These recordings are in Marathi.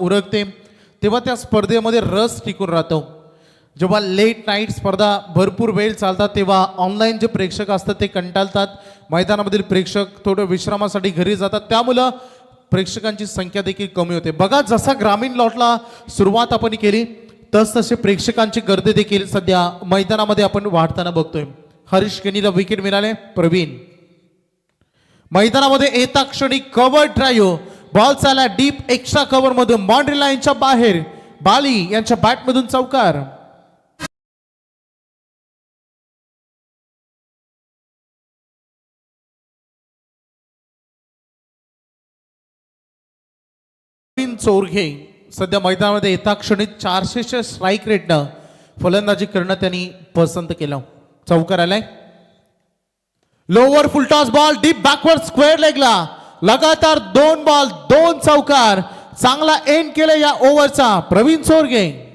उरकते. तेव्हा त्या स्पर्धेमध्ये रस टिकून राहतो. जेव्हा लेट नाईट स्पर्धा भरपूर वेळ चालतात तेव्हा ऑनलाईन जे प्रेक्षक असतात ते कंटाळतात. मैदानामधील प्रेक्षक थोडं विश्रामासाठी घरी जातात. त्यामुळं प्रेक्षकांची संख्या देखील कमी होते. बघा जसा ग्रामीण लॉटला सुरुवात आपण केली तस तसे प्रेक्षकांची गर्दी देखील सध्या मैदानामध्ये आपण वाढताना बघतोय. हरीश केनीला विकेट मिळाले. प्रवीण. मैदानामध्ये येता क्षणी कव्हर ड्राईव्ह बॉल चाला डीप एक्स्ट्रा कव्हर मधून. बाउंड्री लाईनच्या बाहेर. बाली यांच्या बॅटमधून चौकार. चोरघे सध्या मैदानामध्ये येता क्षणी चारशेच्या स्ट्राईक रेटनं फलंदाजी करणं त्यांनी पसंत केलं. चौकार आलाय. Lower full toss ball deep backward square लेगला लगातार दोन बॉल दोन चौकार. चांगला एंड केलं या ओव्हरचा. प्रवीण सोरगे.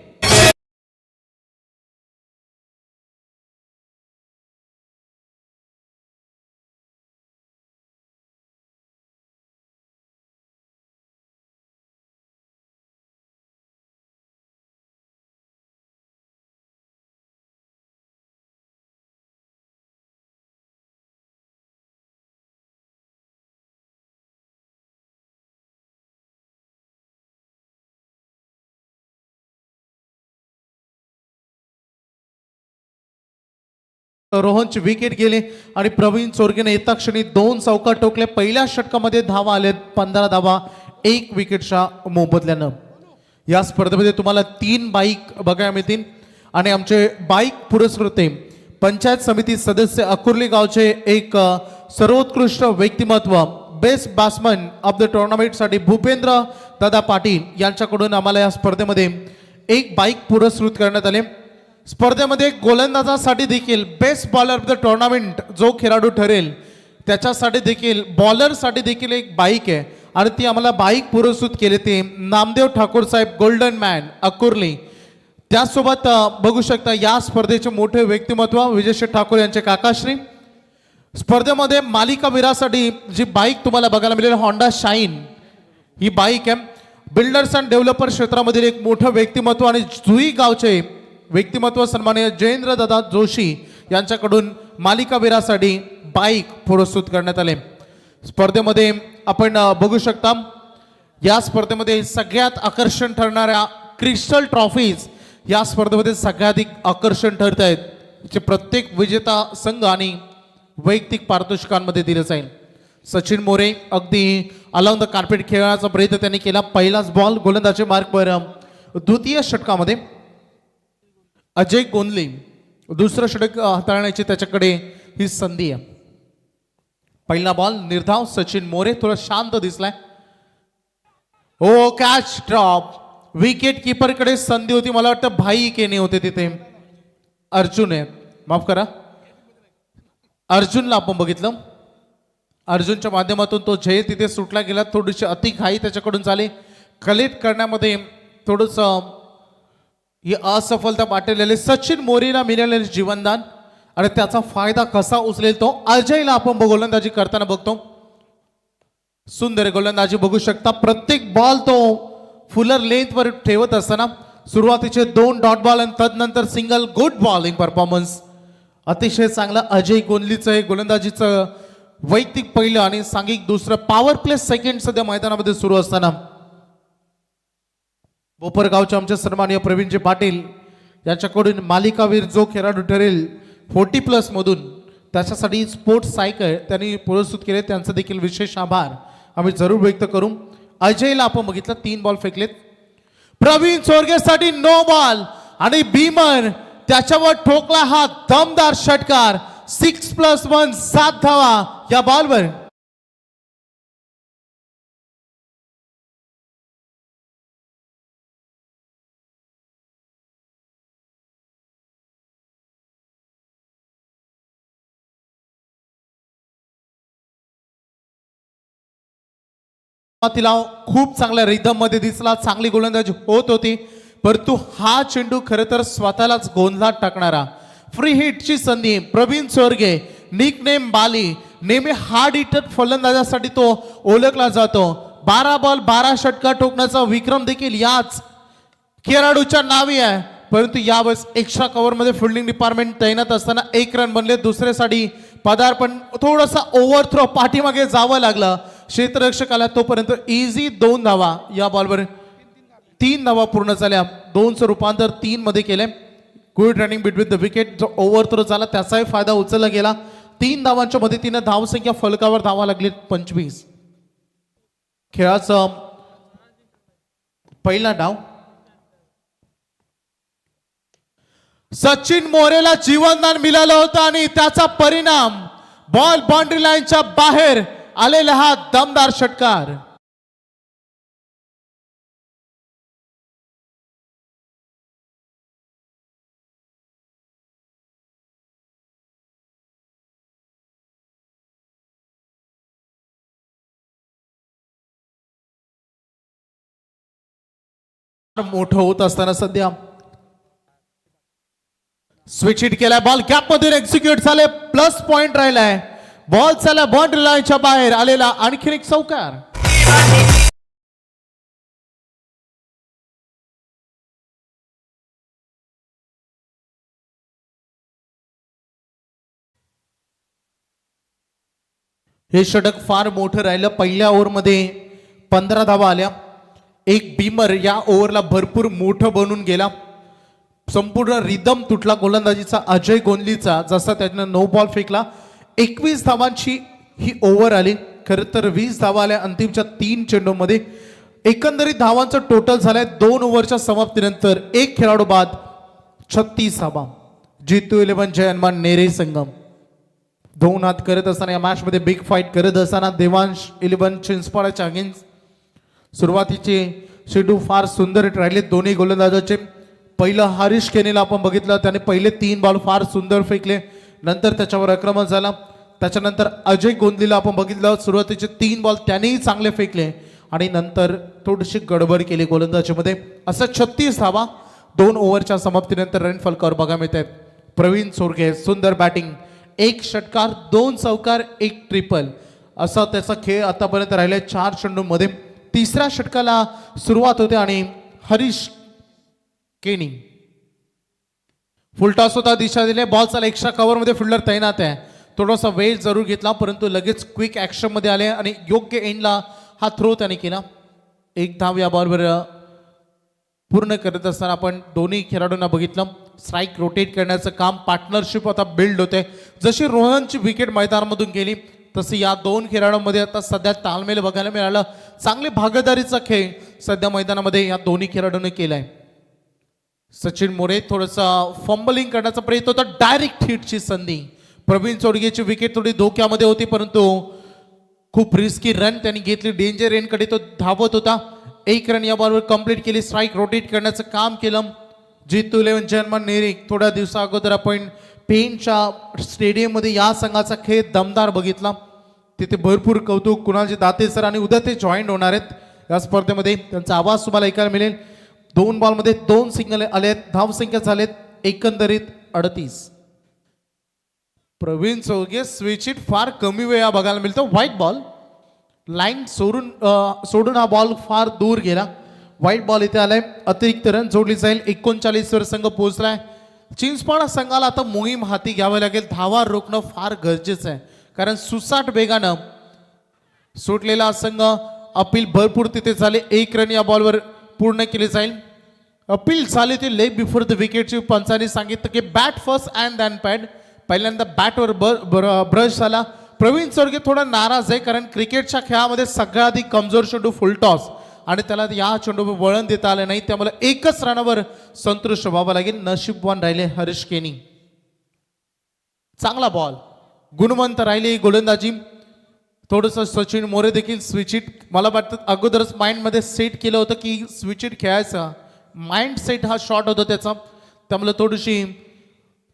रोहनची विकेट गेली आणि प्रवीण चोरगेने येता क्षणी दोन चौका टोकले. पहिल्या षटकामध्ये धावा आले पंधरा धावा एक विकेटच्या मोबदल्यानं. या स्पर्धेमध्ये तुम्हाला तीन बाईक बघायला मिळतील. आणि आमचे बाईक पुरस्कृते पंचायत समिती सदस्य अकुर्ली गावचे एक सर्वोत्कृष्ट व्यक्तिमत्व बेस्ट बॅट्समन ऑफ द टुर्नामेंटसाठी भूपेंद्र दादा पाटील यांच्याकडून आम्हाला या स्पर्धेमध्ये एक बाईक पुरस्कृत करण्यात आले. स्पर्धेमध्ये गोलंदाजासाठी देखील best bowler of the tournament जो खेळाडू ठरेल त्याच्यासाठी देखील बॉलरसाठी देखील एक बाईक आहे. आणि ती आम्हाला बाईक पुरस्कृत केली ते नामदेव ठाकूर साहेब गोल्डन मॅन अकुर्ली त्याचसोबत बघू शकता या स्पर्धेचे मोठे व्यक्तिमत्व विजयश्री ठाकूर यांचे काकाश्री. स्पर्धेमध्ये मालिकावीरासाठी जी बाईक तुम्हाला बघायला मिळेल होंडा शाईन ही बाईक आहे. बिल्डर्स अँड डेव्हलपर क्षेत्रामधील एक मोठं व्यक्तिमत्व आणि जुई गावचे व्यक्तिमत्व सन्माननीय जयेंद्र दादा जोशी यांच्याकडून मालिकावीरासाठी बाईक पुरस्कृत करण्यात आले. स्पर्धेमध्ये आपण बघू शकता या स्पर्धेमध्ये सगळ्यात आकर्षण ठरणाऱ्या क्रिस्टल ट्रॉफीज या स्पर्धेमध्ये सगळ्याधिक आकर्षण ठरत आहेत जे प्रत्येक विजेता संघ आणि वैयक्तिक पारितोषिकांमध्ये दिलं जाईल. सचिन मोरे अगदी अलॉंग द कार्पेट खेळण्याचा प्रयत्न त्यांनी केला. पहिलाच बॉल गोलंदाजी मार्कवर द्वितीय षटकामध्ये अजय गोंदले दुसरं षटक हाताळण्याची त्याच्याकडे ही संधी आहे. पहिला बॉल निर्धाव सचिन मोरे थोडा शांत दिसलाय. हो कॅच ड्रॉप विकेटकडे संधी होती मला वाटतं भाई केने होते तिथे. अर्जुन आहे. माफ करा. अर्जुनला आपण बघितलं. अर्जुनच्या माध्यमातून तो जय तिथे सुटला गेला थोडीशी अति घाई त्याच्याकडून झाली. कलेक्ट करण्यामध्ये थोडंसं ही असफलता पाठवलेले सचिन मोरीला मिळालेले जीवनदान. आणि त्याचा फायदा कसा उचलेल तो? अजयला आपण गोलंदाजी करताना बघतो. सुंदर गोलंदाजी बघू शकता. प्रत्येक बॉल तो फुलर लेंथवर ठेवत असताना सुरुवातीचे दोन डॉट बॉल आणि तदनंतर सिंगल गुड बॉलिंग परफॉर्मन्स अतिशय चांगला अजय गोंदलीचं हे गोलंदाजीचं वैयक्तिक पहिलं आणि सांघिक दुसरं पॉवर प्ले सेकंड सध्या मैदानामध्ये सुरू असताना. बोपरगावचे आमचे सन्माननीय प्रवीणजी पाटील यांच्याकडून मालिकावीर जो खेळाडू ठरेल फोर्टी प्लसमधून त्याच्यासाठी स्पोर्ट्स सायकल त्यांनी पुरस्कृत केले. त्यांचं देखील विशेष आभार आम्ही जरूर व्यक्त करू. अजयला आपण बघितलं तीन बॉल फेकलेत. प्रवीण चोरगेसाठी नो बॉल आणि बीमन त्याच्यावर ठोकला हा दमदार षटकार. सिक्स प्लस वन सात धावा. या बॉलवर तिला खूप चांगल्या रिदममध्ये दिसला चांगली गोलंदाजी होत होती. परंतु हा चेंडू खरं तर स्वतःलाच गोंधळात टाकणारा. फ्री हिटची संधी प्रवीण स्वर्गे निक नेम बाली. नेहमी हार्ड हिटर फलंदाजासाठी तो ओळखला जातो. बारा बॉल बारा षटका ठोकण्याचा विक्रम देखील याच खेळाडूच्या नावी आहे. परंतु यावेळेस एक्स्ट्रा कव्हरमध्ये फिल्डिंग डिपार्टमेंट तैनात असताना एक रन बनले. दुसऱ्यासाठी पदार्पण थोडासा ओव्हर थ्रो पाठीमागे जावं लागलं. क्षेत्ररक्षकाला तोपर्यंत इझी दोन धावा या बॉलवर तीन धावा पूर्ण झाल्या. दोनचं रूपांतर तीन मध्ये केले good running between the wicket जो ओव्हर थ्रो झाला त्याचाही फायदा उचलला गेला. तीन धावांच्या मदतीनं धावसंख्या फलकावर धावा लागली पंचवीस. खेळाचं पहिला डाव सचिन मोरेला जीवनदान मिळालं होतं आणि त्याचा परिणाम. बॉल बाउंड्री लाईनच्या बाहेर आलेला हा दमदार षटकार. मोठं होत असताना सध्या स्विच हिट केलाय बॉल गॅपमध्ये एक्झिक्यूट झाले प्लस पॉइंट राहिलाय. बॉल चला बाउंड्री लाईनच्या बाहेर. आलेला आणखीन एक चौकार हे षटक फार मोठं राहिलं. पहिल्या ओव्हरमध्ये पंधरा धावा आल्या. एक बीमर या ओव्हरला भरपूर मोठं बनून गेला. संपूर्ण रिदम तुटला. गोलंदाजीचा अजय गोंदलीचा जसा त्यानं नो बॉल फेकला. एकवीस धावांची ही ओव्हर आली. खरं तर वीस धावा आल्या अंतिमच्या तीन चेंडूमध्ये. एकंदरीत धावांचं टोटल झालंय दोन ओव्हरच्या समाप्तीनंतर एक खेळाडू बाद छत्तीस धावा. जितू इलेव्हन जयनमान नेरे संगम. दोन हात करत असताना या मॅचमध्ये बिग फाईट करत असताना देवांश इलेव्हन चिंचपाडाच्या अगेन्स्ट सुरुवातीचे शेड्यू फार सुंदर राहिले. दोन्ही गोलंदाजाचे. पहिलं हरीश केनेला आपण बघितलं. त्याने पहिले तीन बॉल फार सुंदर फेकले. नंतर त्याच्यावर आक्रमण झाला. त्याच्यानंतर अजय गोंदलीला आपण बघितलं सुरुवातीचे तीन बॉल त्यानेही चांगले फेकले आणि नंतर थोडीशी गडबड केली गोलंदाजीमध्ये. असं छत्तीस धावा दोन ओव्हरच्या समाप्तीनंतर रन फलकावर बघा मिळत आहेत प्रवीण सोरगे सुंदर बॅटिंग एक षटकार दोन चौकार एक ट्रिपल असा त्याचा खेळ आतापर्यंत राहिला चार चेंडूमध्ये. तिसऱ्या षटकाला सुरुवात होते आणि हरीश केनी फुलटॉस होता दिशा दिले बॉल चाला एक्स्ट्रा कव्हरमध्ये फिल्डर तैनात आहे. थोडासा वेळ जरूर घेतला परंतु लगेच क्विक ॲक्शनमध्ये आले आणि योग्य एंडला हा थ्रो त्याने केला. एक धाव या बॉलवर पूर्ण करत असताना आपण दोन्ही खेळाडूंना बघितलं. स्ट्राईक रोटेट करण्याचं काम पार्टनरशिप आता बिल्ड होते. जशी रोहनची विकेट मैदानामधून गेली तसे या दोन खेळाडूंमध्ये आता सध्या तालमेल बघायला मिळालं. चांगले भागीदारीचा खेळ सध्या मैदानामध्ये या दोन्ही खेळाडूंनी केला आहे सचिन मोरे थोडंसं फंबलिंग करण्याचा प्रयत्न होता. डायरेक्ट हिटची संधी. प्रवीण चोडगेची विकेट थोडी धोक्यामध्ये होती परंतु खूप रिस्की रन त्यांनी घेतली. डेंजर रेनकडे तो धावत होता. एक रन या बॉलवर कंप्लीट केली. स्ट्राईक रोटेट करण्याचं काम केलं. जितू इलेव्हन जर्मन नेरिक. थोड्या दिवसा अगोदर आपण पेनच्या स्टेडियममध्ये या संघाचा खेळ दमदार बघितला. तिथे भरपूर कौतुक. कुणालचे दाते सर आणि उद्या ते जॉईन होणार आहेत. या स्पर्धेमध्ये त्यांचा आवाज तुम्हाला ऐकायला मिळेल. दोन बॉलमध्ये दोन सिंगल आले आलेत धावसंख्या झालेत एकंदरीत अडतीस. प्रवीण चौगे स्विच इट फार कमी वेळा बघायला मिळतो. व्हाईट बॉल लाईन सोडून सोडून हा बॉल फार दूर गेला. व्हाईट बॉल इथे आलाय. अतिरिक्त रन जोडली जाईल. एकोणचाळीस वर संघ पोहोचलाय. चिंचपाडा संघाला आता मोहीम हाती घ्यावी लागेल. धावा रोखणं फार गरजेचं आहे. कारण सुसाट वेगानं सुटलेला संघ अपील भरपूर तिथे झाले. एक रन या बॉलवर पूर्ण केले जाईल. अपील झाली होती लेग बिफोर द विकेटची पंचांनी सांगितलं की bat first and then pad पहिल्यांदा बॅटवर ब्रश झाला. प्रवीण चोरगे थोडा नाराज आहे कारण क्रिकेटच्या खेळामध्ये सगळ्यात अधिक कमजोर चेंडू फुल टॉस आणि त्याला या चेंडूवर वळण देता आलं नाही. त्यामुळे एकच रनावर संतुष्ट व्हावं लागेल. नशीबवान राहिले हरीश केनी. चांगला बॉल गुणवंत राहिली गोलंदाजी. थोडंसं सचिन मोरे देखील स्विचिट मला वाटतं अगोदरच माइंडमध्ये सेट केलं होतं की स्विचिट खेळायचा. माइंड सेट हा शॉट होता त्याचा. त्यामुळे थोडीशी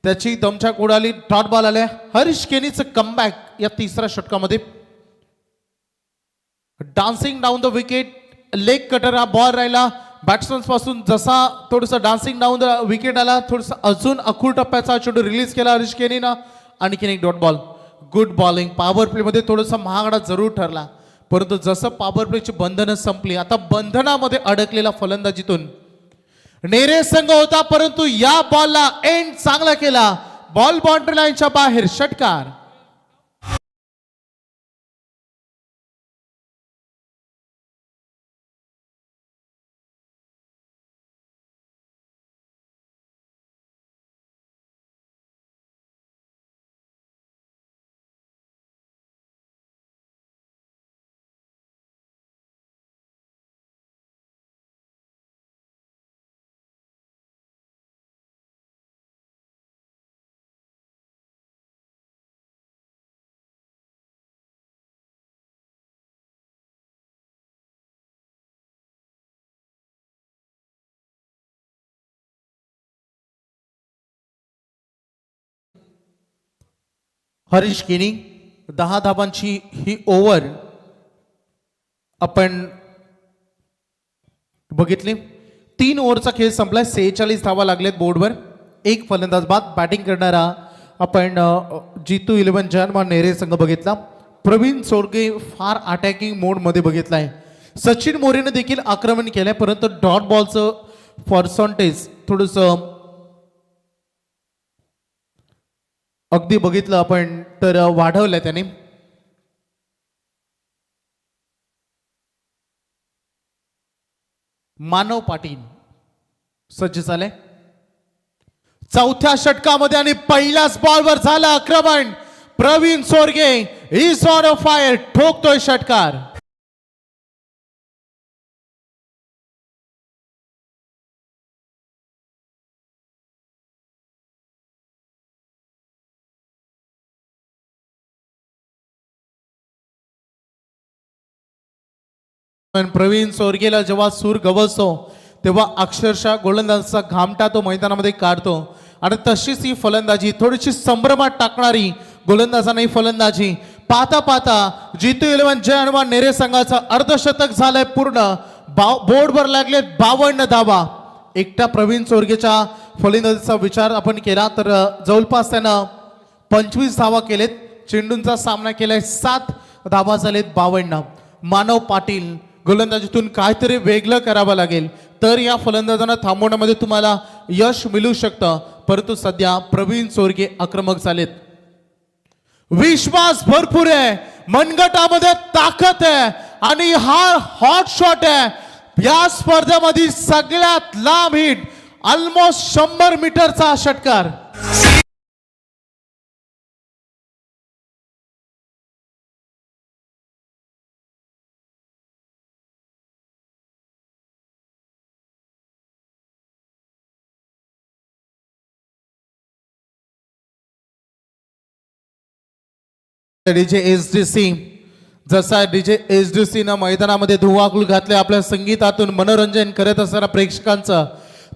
त्याची दमछाक उडाली. डॉट बॉल आल्या. हरीश केनीचं कमबॅक या तिसऱ्या षटकामध्ये dancing down the wicket leg cutter हा बॉल राहिला. बॅट्समनपासून जसा थोडंसं डान्सिंग डाऊन द विकेट आला थोडंसं अजून अखूर टप्प्याचा चेंडू रिलीज केला हरीश केनीनं. आणखीन एक dot ball good bowling power प्लेमध्ये थोडंसं महागडा जरूर ठरला. परंतु जसं पॉवर प्लेची बंधनं संपली आता बंधनामध्ये अडकलेला फलंदाजीतून नेरे संघ होता परंतु या बॉलला एंड चांगला केला. बॉल बाउंड्री लाईनच्या बाहेर षटकार. हरीश किनी दहा धाबांची ही ओव्हर आपण बघितली. तीन ओव्हरचा खेळ संपलाय. सेहेचाळीस धावा लागलेत बोर्डवर. एक फलंदाज बाद बॅटिंग करणारा आपण जितू इलेव्हन जन्मा नेरे संघ बघितला. प्रवीण सोरगे फार अटॅकिंग मोडमध्ये बघितलाय. सचिन मोरेनं देखील आक्रमण केलंय परंतु डॉट बॉलचं पर्सेंटेज थोडंसं अगदी बघितलं आपण तर वाढवलं त्याने. मानव पाटील सज्ज झाले. चौथ्या षटकामध्ये आणि पहिल्याच बॉलवर झालं आक्रमण. Praveen Sorge is on a fire ठोकतोय षटकार. पण प्रवीण सोरगेला जेव्हा सूर गवसतो तेव्हा अक्षरशः गोलंदाजचा घामटा तो मैदानामध्ये काढतो. आणि तशीच ही फलंदाजी थोडीशी संभ्रमात टाकणारी गोलंदाजाने फलंदाजी. पाहता पाहता जितू इलेव्हन जय हनुमान नेरे संघाचं अर्धशतक झालंय पूर्ण. बा बोर्डवर लागले बावन्न धावा. एकटा प्रवीण चोरगेच्या फलंदाजीचा विचार आपण केला तर जवळपास त्यानं पंचवीस धावा केलेत. चेंडूंचा सामना केलाय सात धावा झालेत बावन्न. मानव पाटील गोलंदाजीतून काहीतरी वेगळं करावं लागेल. तर या फलंदाजांना थांबवण्यामध्ये तुम्हाला यश मिळू शकतं. परंतु सध्या प्रवीण सोरगे आक्रमक झालेत. विश्वास भरपूर आहे. मनगटामध्ये ताकद आहे. आणि हा हॉट शॉट आहे. या स्पर्धेमध्ये सगळ्यात लांब हिट ऑलमोस्ट शंभर मीटरचा षटकार. DJ S D C. जसा डीजे एस डी सी न मैदानामध्ये धुवाकुल घातले आपल्या संगीतातून मनोरंजन करत असणाऱ्या प्रेक्षकांचं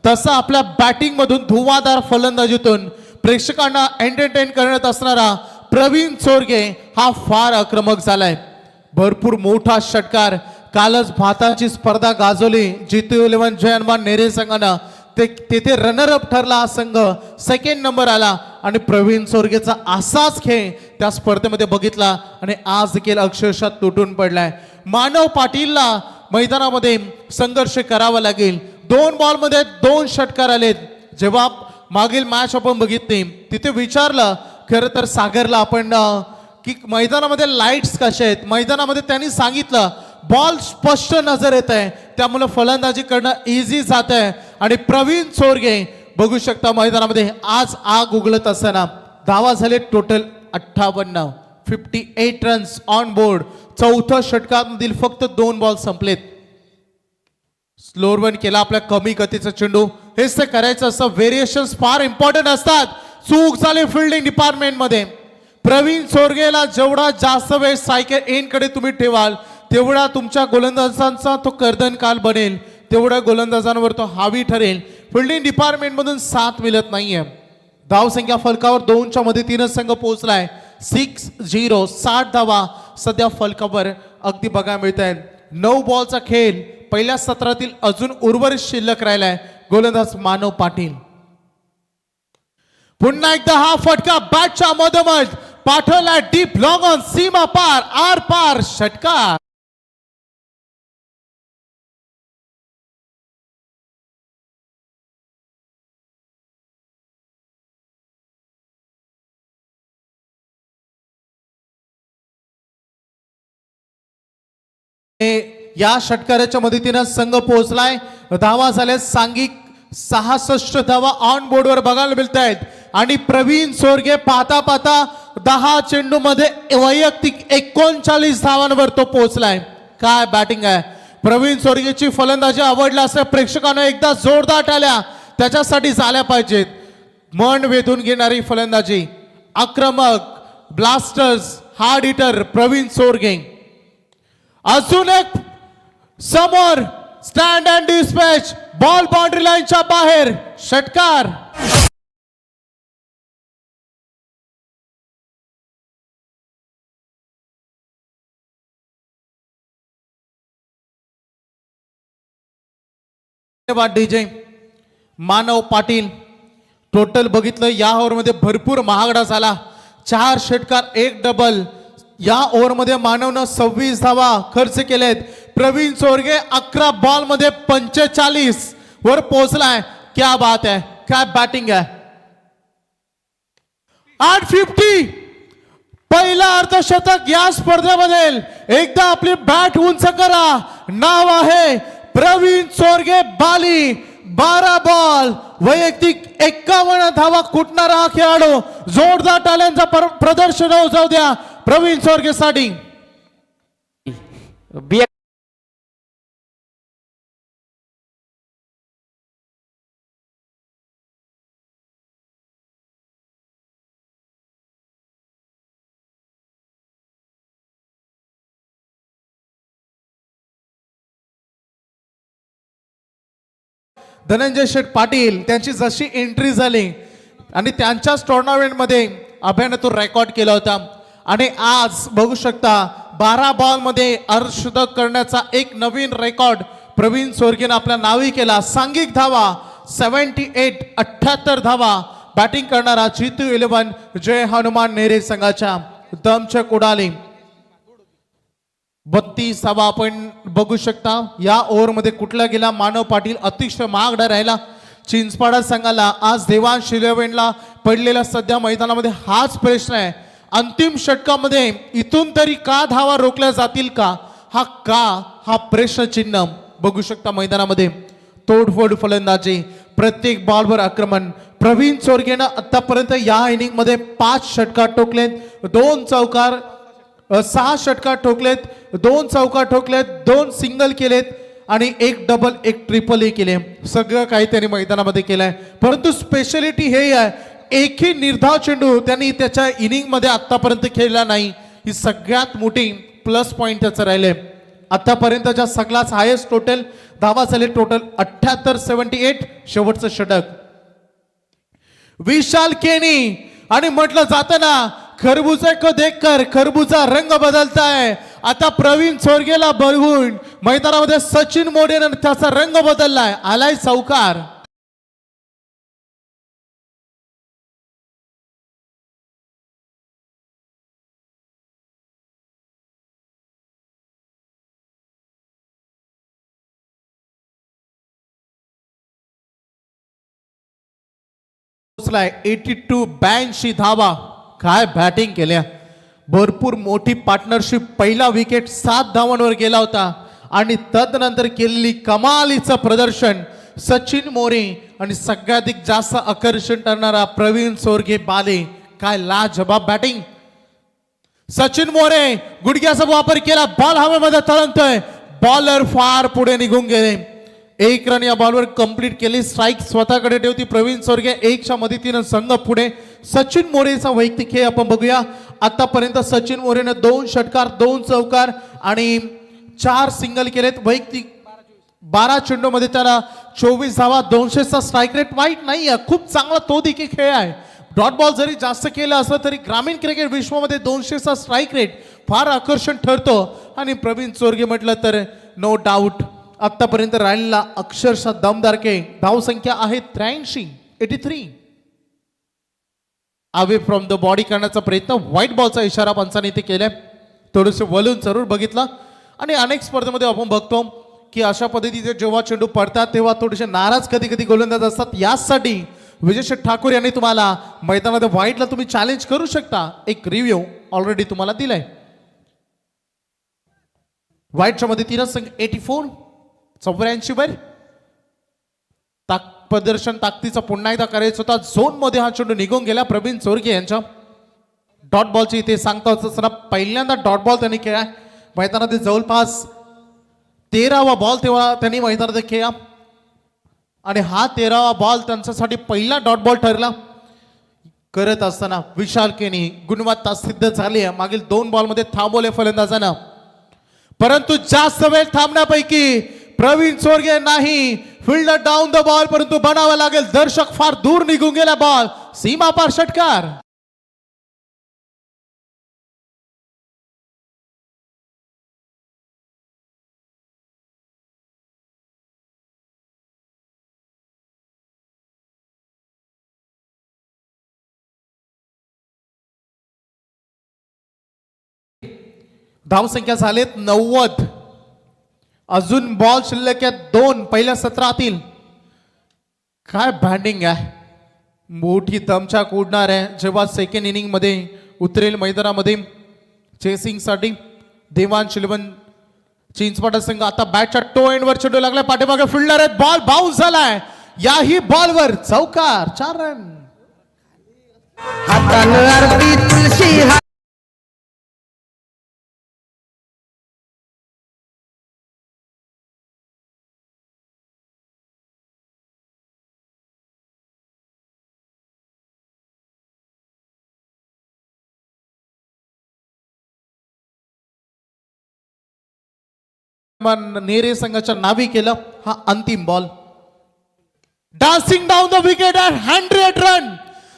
तसं आपल्या बॅटिंग मधून धुवादार फलंदाजीतून प्रेक्षकांना एंटरटेन करत असणारा प्रवीण चोरगे हा फार आक्रमक झालाय. भरपूर मोठा षटकार कालच भाताची स्पर्धा गाजवली जितू इलेव्हन जयनमान नेरे संघानं ते तेथे रनर अप ठरला हा संघ. सेकंड नंबर आला आणि प्रवीण सोरगेचा असाच खेळ त्या स्पर्धेमध्ये बघितला आणि आज देखील अक्षरशः तुटून पडलाय. मानव पाटीलला मैदानामध्ये संघर्ष करावा लागेल. दोन बॉलमध्ये दोन षटकार आलेत. जेव्हा मागील मॅच आपण बघितली तिथे विचारलं खरं तर सागरला आपण की मैदानामध्ये लाईट्स कशा आहेत? मैदानामध्ये त्यांनी सांगितलं बॉल स्पष्ट नजर येत आहे. त्यामुळे फलंदाजी करणं इझी जात आहे. आणि प्रवीण चोरगे बघू शकता मैदानामध्ये. आज आग उघडत असताना धावा झाले टोटल अठ्ठावन्न fifty eight runs on board चौथं षटकामधील फक्त दोन बॉल संपलेत. स्लोअर वन केला आपल्या कमी गतीचा चेंडू. हेच ते करायचं असं व्हेरिएशन्स फार इम्पॉर्टंट असतात. चूक झाली फिल्डिंग डिपार्टमेंटमध्ये प्रवीण सोरगेला जेवढा जास्त वेळ सायकल एनकडे तुम्ही ठेवाल तेवढा तुमच्या गोलंदाजांचा तो कर्दनकाल बनेल. तेवढ्या गोलंदाजांवर तो हावी ठरेल. फिल्डिंग डिपार्टमेंटमधून साथ मिळत नाहीये. धावसंख्या फलकावर दोनच्या मध्ये तीनच संघ पोहोचलाय. सिक्स झिरो साठ धावा सध्या फलकावर अगदी बघायला मिळत आहेत नऊ बॉलचा खेळ. पहिल्या सत्रातील अजून उर्वरित शिल्लक राहिलाय. गोलंदाज मानव पाटील. पुन्हा एकदा हा फटका बॅटच्या मधोमध. पाठवला डीप लॉंग ऑन सीमा पार आर पार षटकार. या षटकाराच्या मदतीनं संघ पोहोचलाय. धावा झाल्या सांघिक सहासष्ट धावा ऑन बोर्डवर बघायला मिळत आहेत आणि प्रवीण सोरगे पाहता पाहता दहा चेंडू मध्ये वैयक्तिक एकोणचाळीस धावांवर तो पोहोचलाय. काय बॅटिंग आहे? प्रवीण सोरगेची फलंदाजी आवडला असं प्रेक्षकांना एकदा जोरदार टाळ्या त्याच्यासाठी झाल्या पाहिजेत. मन वेधून घेणारी फलंदाजी. आक्रमक blasters hard hitter Praveen Sorge. अजून एक समोर stand and dispatch ball boundary लाईनच्या बाहेर. षटकार. धन्यवाद डीजे मानव पाटील. टोटल बघितलं या ओव्हरमध्ये भरपूर महागडा झाला. चार षटकार एक डबल या ओव्हरमध्ये मानवनं सव्वीस धावा खर्च केलेत. प्रवीण चोरगे अकरा बॉलमध्ये पंचेचाळीस वर पोहोचलाय. क्या बात आहे. काय बॅटिंग आहे. आठ फिफ्टी पहिला अर्धशतक या स्पर्धेमध्ये एकदा आपली बॅट उंच करा. नाव आहे प्रवीण चोरगे बाली. बारा बॉल वैयक्तिक एक्कावन्न धावा कुटणारा हा खेळाडू. जोरदार टाल्यांचा प्रदर्शन होऊ जाऊ द्या. प्रवीणसाठी बी धनंजय शेठ पाटील त्यांची जशी एंट्री झाली आणि त्यांच्याच टुर्नामेंटमध्ये अभ्यानं तो रेकॉर्ड केला होता. आणि आज बघू शकता बारा बॉलमध्ये अर्धशतक करण्याचा एक नवीन रेकॉर्ड प्रवीण सोरगेनं आपल्या नावी केला. सांघिक धावा सेवन्टी एट अठ्ठ्याहत्तर धावा. बॅटिंग करणारा जितू इलेव्हन जय हनुमान नेहरे संघाच्या दमचक उडाली. बत्तीस धावा आपण बघू शकता. या ओव्हरमध्ये कुठला गेला? मानव पाटील अतिशय महागडा राहिला. चिंचपाडा संघाला आज देवान शिलेवेनला पडलेला सध्या मैदानामध्ये हाच प्रश्न आहे. अंतिम षटकामध्ये इथून तरी का धावा रोखल्या जातील का? हा का? हा प्रश्नचिन्ह बघू शकता मैदानामध्ये. तोडफोड फलंदाजी प्रत्येक बॉलवर आक्रमण. प्रवीण चोरगेनं आतापर्यंत या इनिंगमध्ये पाच षटकार ठोकलेत दोन चौकार सहा षटकार ठोकलेत दोन चौकार ठोकलेत दोन सिंगल केलेत आणि एक डबल एक ट्रिपलही केले. सगळं काही त्यांनी मैदानामध्ये केलंय. परंतु स्पेशलिटी हे आहे एकही निर्धाव चेंडू त्यांनी त्याच्या इनिंगमध्ये आत्तापर्यंत खेळला नाही. ही सगळ्यात मोठी प्लस पॉईंट त्याचं राहिले आतापर्यंतच्या सगळ्याच हायेस्ट टोटल धावा झाले टोटल अठ्याहत्तर सेव्हन्टी एट शेवटचं षटक. विशाल केनी आणि म्हटलं जातं ना खरबूजा को देखकर खरबूजा रंग बदलताय आता प्रवीण चोरगेला बघून मैदानामध्ये सचिन मोडेनं त्याचा रंग बदललाय आलाय सावकार. पोहोचलाय एटी टू ब्याऐंशी धावा. काय बॅटिंग केल्या. भरपूर मोठी पार्टनरशिप पहिला विकेट सात धावांवर गेला होता. आणि तदनंतर केलेली कमालीचं प्रदर्शन सचिन मोरे आणि सगळ्याधिक जास्त आकर्षण ठरणारा प्रवीण सोरगे बाले. काय लाजबाब बॅटिंग सचिन मोरे गुडघ्याचा वापर केला. बॉल हवेमध्ये तळंतोय. बॉलर फार पुढे निघून गेले. एक रन या बॉलवर कंप्लीट केली. स्ट्राईक स्वतःकडे ठेवती. प्रवीण सोरगे एकच्या मदतीनं संघ पुढे. सचिन मोरेचा वैयक्तिक खेळ आपण बघूया. आतापर्यंत सचिन मोरेनं दोन षटकार दोन चौकार आणि चार सिंगल केलेत. वैयक्तिक बारा चेंडूमध्ये त्याला चोवीस धावा दोनशेचा स्ट्राईक रेट वाईट नाही आहे खूप चांगला तो देखील खेळ आहे. डॉट बॉल जरी जास्त केला असलं तरी ग्रामीण क्रिकेट विश्वामध्ये दोनशेचा स्ट्राईक रेट फार आकर्षण ठरतो. आणि प्रवीण चोरगे म्हटलं तर नो डाऊट आत्तापर्यंत राहिलेला अक्षरशः दमदार के धावसंख्या आहे त्र्याऐंशी eighty three away from the body करण्याचा प्रयत्न व्हाईट बॉलचा इशारा पंचाने इथे केलाय. थोडंसं वलून जरूर बघितलं. आणि अनेक स्पर्धेमध्ये आपण बघतो की अशा पद्धतीचे जेव्हा चेंडू पडतात तेव्हा थोडेसे नाराज कधी कधी गोलंदाज असतात. यासाठी विजय ठाकूर यांनी तुम्हाला मैदानामध्ये व्हाईटला तुम्ही चॅलेंज करू शकता. एक रिव्ह्यू ऑलरेडी तुम्हाला दिलाय. व्हाईटच्या मध्ये तीनच संघ एटी फोर चौऱ्याऐंशी वर? ताक प्रदर्शन ताकदीचा पुन्हा एकदा करायचं होता. झोनमध्ये हा चेंडू निघून गेला. प्रवीण चोरगे यांच्या डॉट बॉलची इथे सांगता असताना पहिल्यांदा डॉट बॉल त्यांनी खेळा. मैदानात जवळपास तेरावा बॉल तेव्हा त्यांनी मैदानात खेळा. आणि हा तेरावा बॉल त्यांच्यासाठी पहिला डॉट बॉल ठरला. करत असताना विशाल केनी गुणवत्ता सिद्ध झाली आहे. मागील दोन बॉलमध्ये थांबवले फलंदाजानं. परंतु जास्त वेळ थांबण्यापैकी प्रवीण चोरगे नाही. फिल्ड डाऊन द बॉल परंतु बनावा लागेल. दर्शक फार दूर निघून गेला बॉल सीमा पार षटकार. धावसंख्या झालेत नव्वद. अजून बॉल शिल्लक आहेत दोन पहिल्या सत्रातील. काय बँडिंग आहे? मोठी दमछाक उडणार आहे. जेव्हा सेकंड इनिंगमध्ये उतरेल मैदानामध्ये. चेसिंगसाठी देवान शिलवन चिंचपाटा संघ आता बॅटच्या टो एंड वर चेंडू लागला पाठीमागे फिल्डर आहेत. बॉल बाउन्स झालाय. याही बॉलवर चौकार चार रन हातानं नेरे संघाच्या नावी केलं हा अंतिम ball dancing down the wicket and hundred run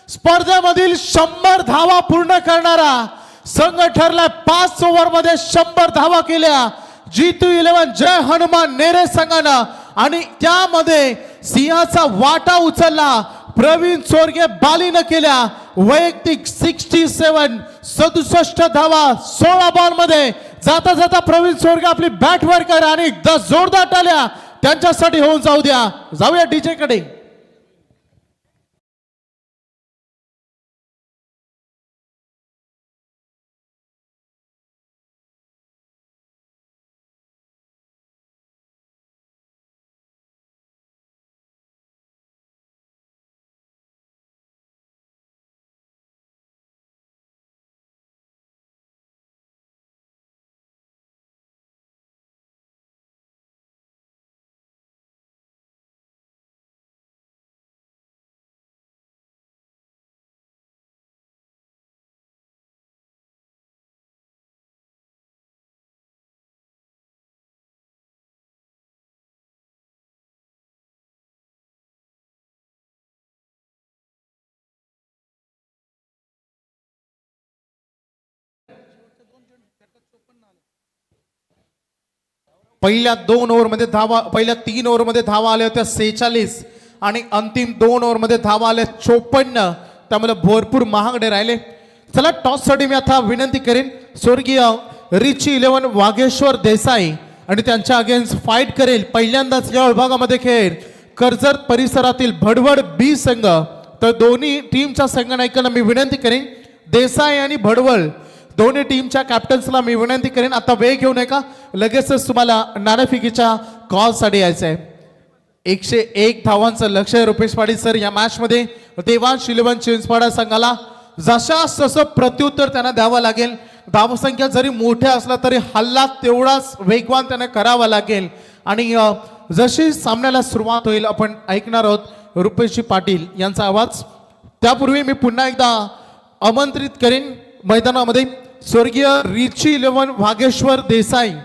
स्पर्धेमधील शंभर धावा पूर्ण करणारा संघ ठरलाय पाच ओव्हरमध्ये शंभर धावा केल्या. जीतू इलेव्हन जय हनुमान नेरे संघानं. आणि त्यामध्ये सिंहाचा वाटा उचलला. प्रवीण चोरगे बालीनं केल्या. वैयक्तिक सिक्स्टी सेवन सदुसष्ट धावा सोळा बॉलमध्ये. जाता जाता प्रवीण चोरगे आपली बॅट वर कर आणि एकदा जोरदार टाल्या. त्यांच्यासाठी होऊन जाऊ द्या. जाऊया डीजे कडे. पहिल्या दोन ओव्हरमध्ये धावा पहिल्या तीन ओव्हरमध्ये धावा आल्या होत्या सेहेचाळीस आणि अंतिम दोन ओव्हरमध्ये धावा आल्या चोपन्न. त्यामुळे भरपूर महागडे राहिले. चला टॉससाठी मी आता विनंती करेन स्वर्गीय रिची इलेव्हन वाघेश्वर देसाई आणि त्यांच्या अगेन्स्ट फाईट करेल पहिल्यांदाच या विभागामध्ये खेळ. कर्जत परिसरातील भडवड बी संघ. तर दोन्ही टीमच्या संघनायकांना मी विनंती करेन देसाई आणि भडवळ दोन्ही टीमच्या कॅप्टन्सला मी विनंती करेन. आता वेळ घेऊ नका. लगेचच तुम्हाला नाणेफिकीच्या कॉलसाठी यायचं आहे एकशे एक धावांचं लक्ष आहे रुपेश पाटील सर या मॅचमध्ये देवान शिलवन चिंचपाडा संघाला. जशा तसं प्रत्युत्तर त्यांना द्यावं लागेल. धावसंख्या जरी मोठ्या असला तरी हल्ला तेवढाच वेगवान त्यांना करावा लागेल. आणि जशी सामन्याला सुरुवात होईल आपण ऐकणार आहोत रुपेशजी पाटील यांचा आवाज. त्यापूर्वी मी पुन्हा एकदा आमंत्रित करेन मैदानामध्ये. स्वर्गीय रिची इलेवन वागेश्वर देसाई.